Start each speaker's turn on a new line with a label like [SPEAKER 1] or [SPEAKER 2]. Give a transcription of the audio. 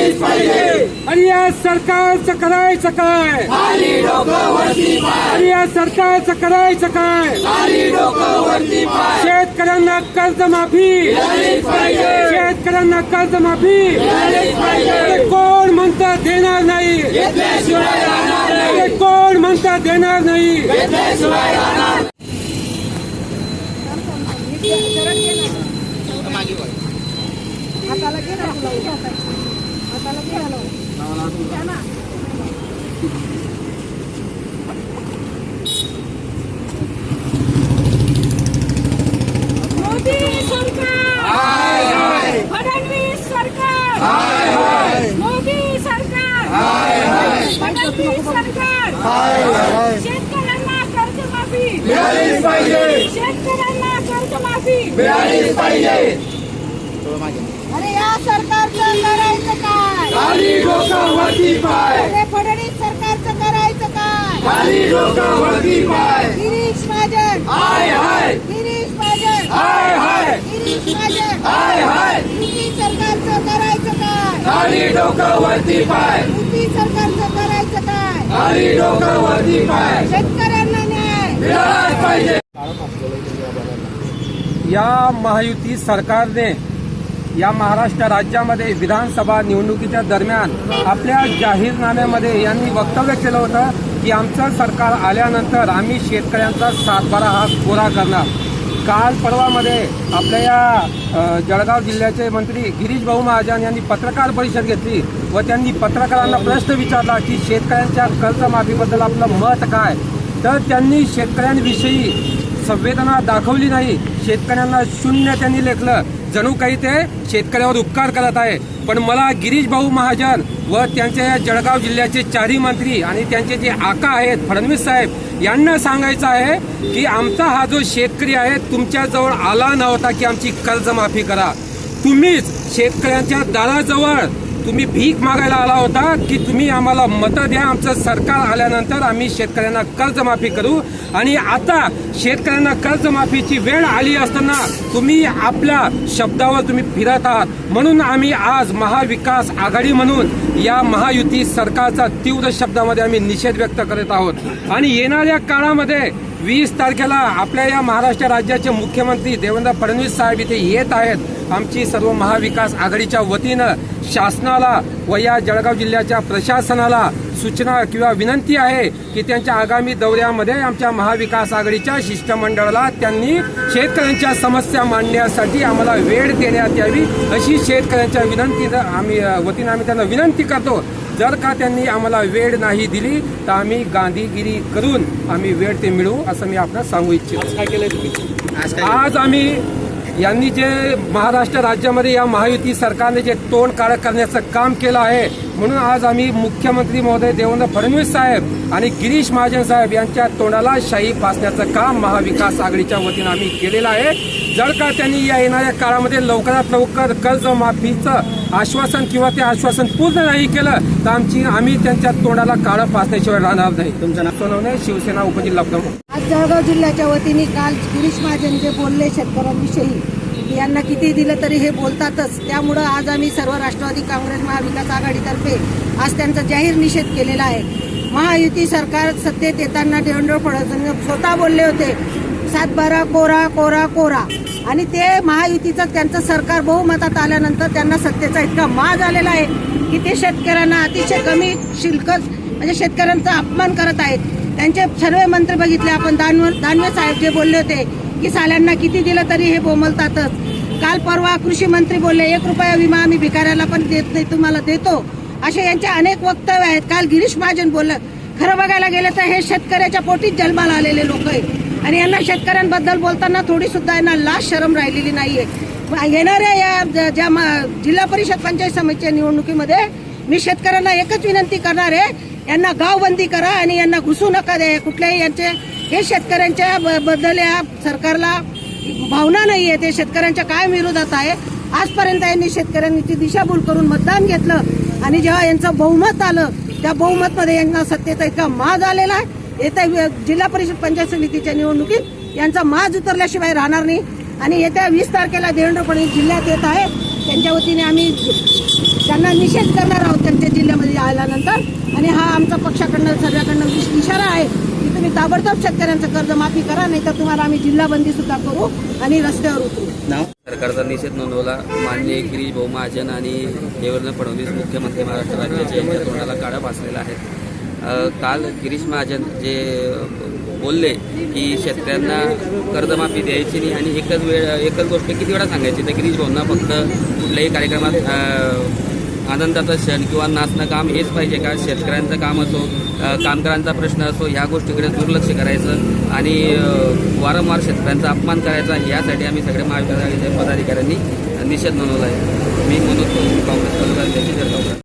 [SPEAKER 1] कर्जमाफी
[SPEAKER 2] आणि या सरकारचं करायचं काय? आणि या सरकारचं करायचं काय? शेतकऱ्यांना कर्जमाफी. शेतकऱ्यांना कर्जमाफी. कोण म्हणतं देणार नाही? अरे कोण म्हणतं देणार नाही?
[SPEAKER 1] शेतकऱ्यांना कर्जमाफी
[SPEAKER 3] अरे या सरकारचं करायचं काय? अरे फडणवीस सरकारचं करायचं काय? गिरीश महाजन. गिरीश महाजन. गिरीश महाजन. युती सरकारचं करायचं काय? युती सरकारचं करायचं काय? शेतकऱ्यांना न्याय.
[SPEAKER 2] या महायुती सरकारने या महाराष्ट्र राज्यामध्ये विधानसभा निवडणुकीच्या दरम्यान आपल्या जाहीरनाम्यामध्ये यांनी वक्तव्य केलं होतं की आमचं सरकार आल्यानंतर आम्ही शेतकऱ्यांचा सातबारा हा कोरा करणार. काल परवामध्ये आपल्या या जळगाव जिल्ह्याचे मंत्री गिरीश भाऊ महाजन यांनी पत्रकार परिषद घेतली व त्यांनी पत्रकारांना प्रश्न विचारला की शेतकऱ्यांच्या कर्जमाफीबद्दल आपलं मत काय? तर त्यांनी शेतकऱ्यांविषयी संवेदना दाखवली नाही. शेतकऱ्यांना शून्य त्यांनी लेखलं. जणू काही ते शेतकऱ्यावर उपकार करत आहे. पण मला गिरीश भाऊ महाजन व त्यांच्या या जळगाव जिल्ह्याचे चारही मंत्री आणि त्यांचे जे आका आहेत फडणवीस साहेब यांना सांगायचं आहे की आमचा हा जो शेतकरी आहे तुमच्याजवळ आला नव्हता की आमची कर्जमाफी करा. तुम्हीच शेतकऱ्यांच्या दाराजवळ तुम्ही भीक मागायला आला होता की तुम्ही आम्हाला मतं द्या आमचं सरकार आल्यानंतर आम्ही शेतकऱ्यांना कर्जमाफी करू. आणि आता शेतकऱ्यांना कर्जमाफीची वेळ आली असताना तुम्ही आपल्या शब्दावर तुम्ही फिरत आहात. म्हणून आम्ही आज महाविकास आघाडी म्हणून या महायुती सरकारचा तीव्र शब्दामध्ये आम्ही निषेध व्यक्त करत आहोत. आणि येणाऱ्या काळामध्ये वीस तारखेला आपल्या या महाराष्ट्र राज्याचे मुख्यमंत्री देवेंद्र फडणवीस साहेब इथे येत आहेत. आमची सर्व महाविकास आघाडीच्या वतीनं शासनाला व या जळगाव जिल्ह्याच्या प्रशासनाला सूचना किंवा विनंती आहे की त्यांच्या आगामी दौऱ्यामध्ये आमच्या महाविकास आघाडीच्या शिष्टमंडळाला त्यांनी शेतकऱ्यांच्या समस्या मांडण्यासाठी आम्हाला वेळ देण्यात यावी अशी शेतकऱ्यांच्या विनंती आम्ही वतीनं आम्ही त्यांना विनंती करतो. जर का त्यांनी आम्हाला वेळ नाही दिली तर आम्ही गांधीगिरी करून आम्ही वेळ ते मिळवू असं मी आपल्याला सांगू इच्छितो. आज आम्ही यांनी जे महाराष्ट्र राज्यामध्ये या महायुती सरकारने जे तोंड काळं करण्याचं काम केलं आहे म्हणून आज आम्ही मुख्यमंत्री महोदय देवेंद्र फडणवीस साहेब आणि गिरीश महाजन साहेब यांच्या तोंडाला शाही फासण्याचं काम महाविकास आघाडीच्या वतीनं आम्ही केलेलं आहे. जर का त्यांनी या येणाऱ्या काळामध्ये लवकरात लवकर कर्जमाफीचं आश्वासन किंवा ते आश्वासन पूर्ण नाही केलं तर आमची आम्ही त्यांच्या तोंडाला काळं फासण्याशिवाय राहणार नाही. तुमचं नाव? शिवसेना उपजिल्हा प्रमुख.
[SPEAKER 3] जळगाव जिल्ह्याच्या वतीने काल गिरीश महाजन जे बोलले शेतकऱ्यांविषयी यांना किती दिलं तरी हे बोलतातच. त्यामुळं आज आम्ही सर्व राष्ट्रवादी काँग्रेस महाविकास आघाडीतर्फे आज त्यांचा जाहीर निषेध केलेला आहे. महायुती सरकार सत्तेत येताना देवेंद्र फडणवीस स्वतः बोलले होते सातबारा कोरा कोरा कोरा. आणि ते महायुतीचं त्यांचं सरकार बहुमतात आल्यानंतर त्यांना सत्तेचा इतका माज आलेला आहे की ते शेतकऱ्यांना अतिशय कमी शुल्क म्हणजे शेतकऱ्यांचा अपमान करत आहेत. त्यांचे सर्व मंत्री बघितले. आपण दानव दानवे साहेब जे बोलले होते की साल्यांना किती दिलं तरी हे बोमलतातच. काल परवा कृषी मंत्री बोलले एक रुपया विमा आम्ही भिकाऱ्याला पण देत नाही तुम्हाला देतो. असे यांचे अनेक वक्तव्य आहेत. काल गिरीश महाजन बोललं खरं बघायला गेलं तर हे शेतकऱ्याच्या पोटीच जन्माला आलेले लोक आहेत. आणि यांना शेतकऱ्यांबद्दल बोलताना थोडी सुद्धा यांना लाज शरम राहिलेली नाहीये. येणाऱ्या या ज- ज्या म- जिल्हा परिषद पंचायत समितीच्या निवडणुकीमध्ये मी शेतकऱ्यांना एकच विनंती करणार आहे यांना गावबंदी करा आणि यांना घुसू नका दे कुठल्याही यांचे हे शेतकऱ्यांच्या ब- बद्दल या सरकारला भावना नाही आहे ते शेतकऱ्यांच्या काय विरोधात आहे. आजपर्यंत यांनी शेतकऱ्यांची दिशाभूल करून मतदान घेतलं आणि जेव्हा यांचं बहुमत आलं त्या बहुमतमध्ये यांना सत्तेचा इतका माज आलेला आहे. येत्या जिल्हा परिषद पंचायत समितीच्या निवडणुकीत यांचा माज उतरल्याशिवाय राहणार नाही. आणि येत्या वीस तारखेला देवेंद्र फडणवीस जिल्ह्यात येत आहे. त्यांच्या वतीने आम्ही त्यांना निषेध करणार आहोत त्यांच्या जिल्ह्यामध्ये आल्यानंतर. आणि हा आमचा पक्षाकडनं सर्वांकडनं इशारा आहे की तुम्ही ताबडतोब शेतकऱ्यांचं कर्ज माफी करा नाही तर तुम्हाला आम्ही जिल्हाबंदी सुद्धा करू आणि रस्त्यावर उतरू.
[SPEAKER 4] सरकारचा निषेध नोंदवला. माननीय गिरीश भाऊ महाजन आणि देवेंद्र फडणवीस मुख्यमंत्री महाराष्ट्र राज्याचे यांच्या तोंडाला काळा फासलेला आहे. काल गिरीश महाजन जे बोलले की शेतकऱ्यांना कर्जमाफी द्यायची नाही आणि एकच वेळ एकच गोष्ट किती वेळा सांगायची? तर गिरीश भाऊंना फक्त कुठल्याही कार्यक्रमात आनंदाचा क्षण किंवा नाचणं काम हेच पाहिजे का? शेतकऱ्यांचं काम असो कामगारांचा प्रश्न असो ह्या गोष्टीकडे दुर्लक्ष करायचं आणि वारंवार शेतकऱ्यांचा अपमान करायचा यासाठी आम्ही सगळे महाविकास आघाडीच्या पदाधिकाऱ्यांनी निषेध नोंदवला आहे. मी म्हणून काँग्रेस तालुका अध्यक्ष